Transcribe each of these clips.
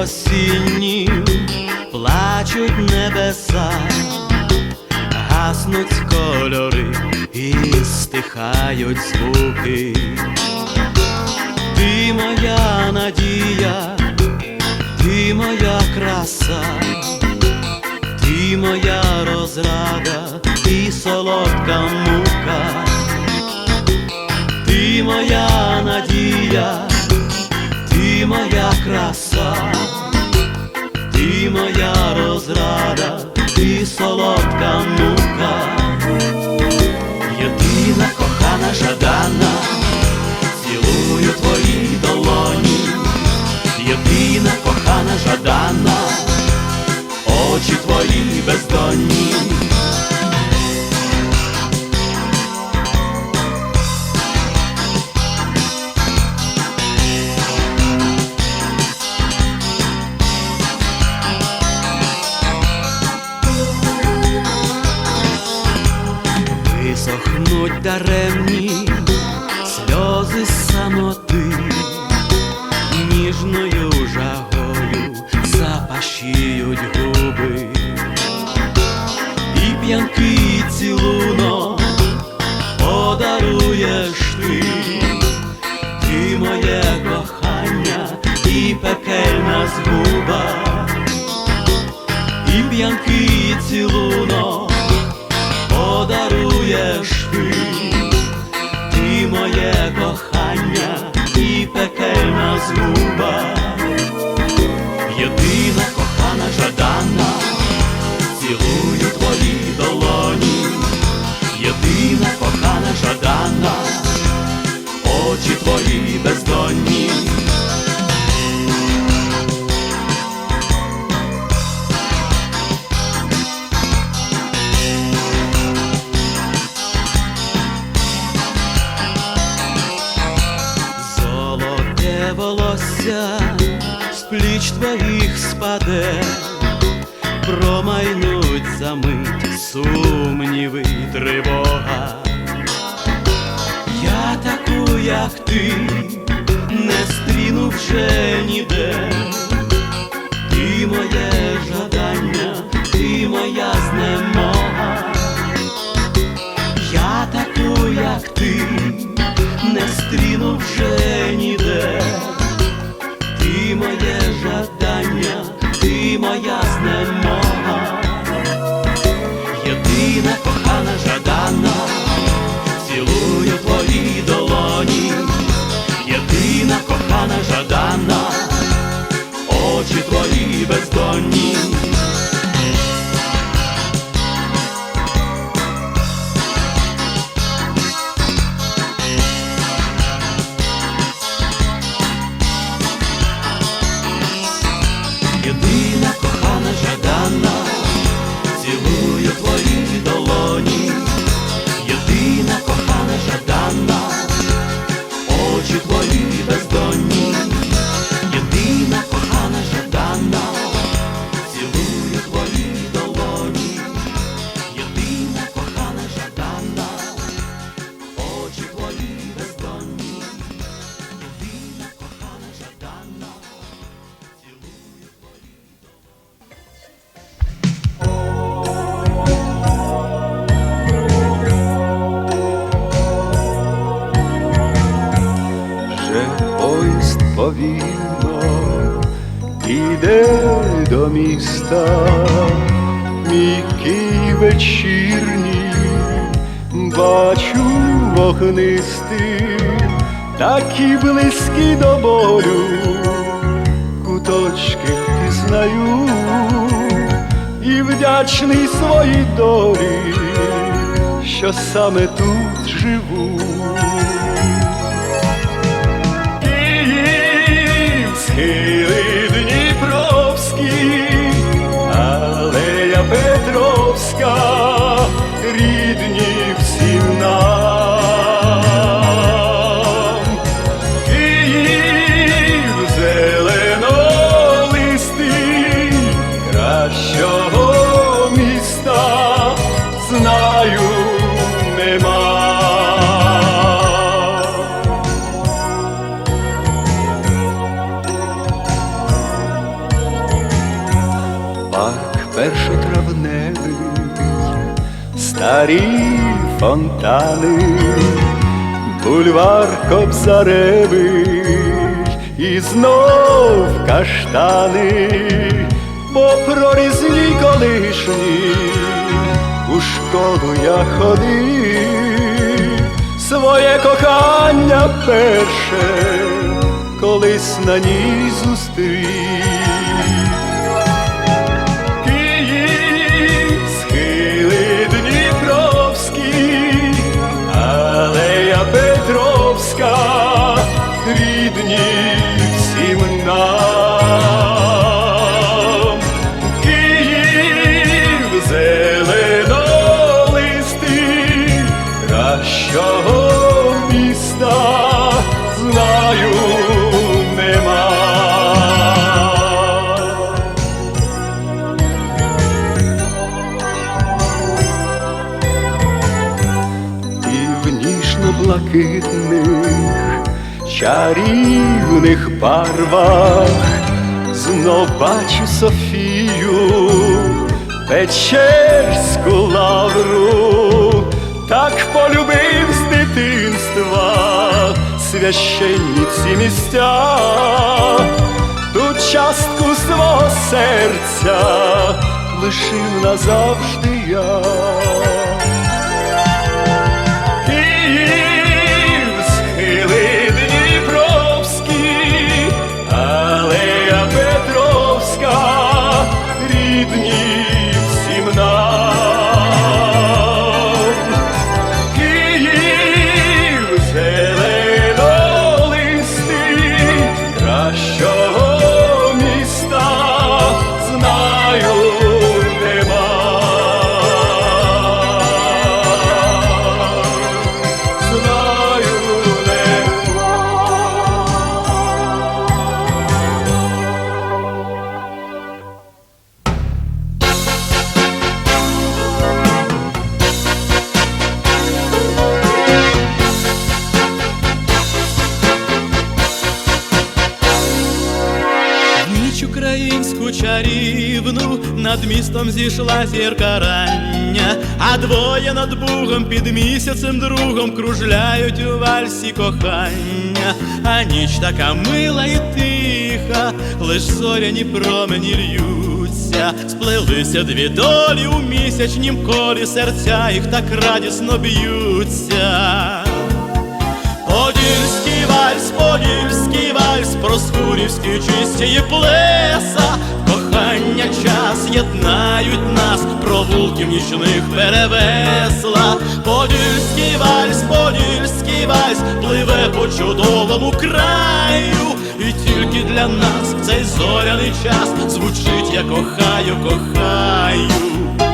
осіннім плачуть небеса, гаснуть кольори і стихають звуки. Ти моя надія, ти моя краса, ти моя розрада і солодка мука, ти моя надія, моя краса, ти моя розрада і солодка мука, єдина кохана жадана, цілую твої долоні, єдина кохана жадана, очі твої бездонні. Nuť daremní пекельна єдина кохана жадана, цілую твої долоні, єдина кохана жадана, очі твої бездонні. З пліч твоїх спаде, промайнуть за мить сумніви й тривога. Я таку, як ти, не стріну вже ніде. Ти моє жадання, ти моя знемога. Я таку, як ти, не стріну вже ніде. Ти моє жадання, ти моя знемога. Єдина кохана жадана, цілую твої долоні, єдина кохана жадана, очі твої бездонні. Повільно іде до міста, мій Київ вечірній, бачу вогнистий, такі близькі до болю, куточки пізнаю і вдячний своїй долі, що саме тут живу. obscure. Старі фонтани, бульвар Кобзаревий і знов каштани, по прорізні колишні у школу я ходив, своє кохання перше колись на ній зустрів. Чарівних барвах. Знов бачу Софію, Печерську лавру, так полюбив з дитинства священні місця, тут частку свого серця лишив назавжди я. Містом зійшла зірка рання, а двоє над Бугом під місяцем другом кружляють у вальсі кохання, а ніч така мила і тиха, лиш зоряні промені льються, сплелися дві долі у місячнім колі, серця їх так радісно б'ються. Подільський вальс, подільський вальс, проскурівські чисті плеса, кохання час єднають нас, провулків нічних перевесла. Подільський вальс, подільський вальс, пливе по чудовому краю, і тільки для нас в цей зоряний час звучить я кохаю, кохаю.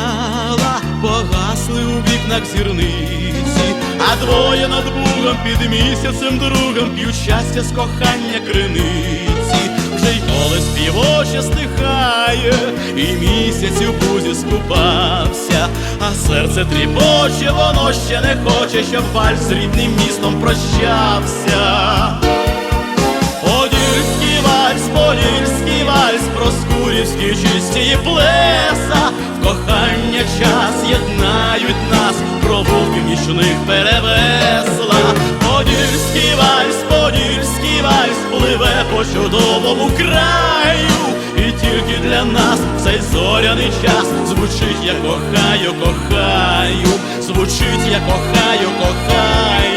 Спеленала, погасли у вікнах зірниці, а двоє над Бугом під місяцем другом п'ють щастя з кохання криниці, вже й коле співоче стихає, і місяць у бузі скупався, а серце тріпоче, воно ще не хоче, щоб вальс з рідним містом прощався. Подільський вальс, подільський вальс, проскурівські чисті плеса, час єднають нас, провулків нічних перевесла. Подільський вальс, подільський вальс, пливе по чудовому краю, і тільки для нас цей зоряний час звучить я кохаю, кохаю, звучить я кохаю, кохаю.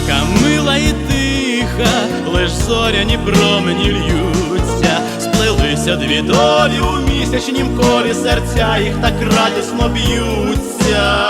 Така мила і тиха, лиш зоряні промені льються, сплелися дві долі у місячнім колі, серця їх так радісно б'ються.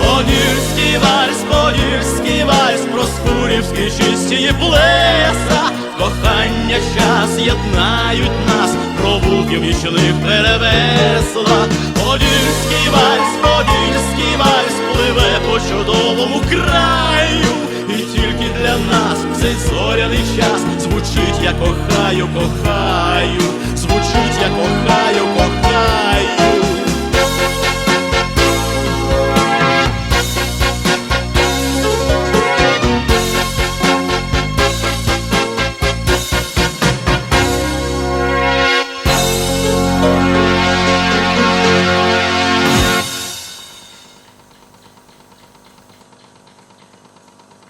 Подільський вальс, подільський вальс, проскурівські чисті плеса, кохання час єднають нас, провулків нічних перевесла. Подільський вальс, подільський вальс, пливе по чудовому краю, і тільки для нас в цей зоряний час звучить я кохаю, кохаю, звучить я кохаю, кохаю.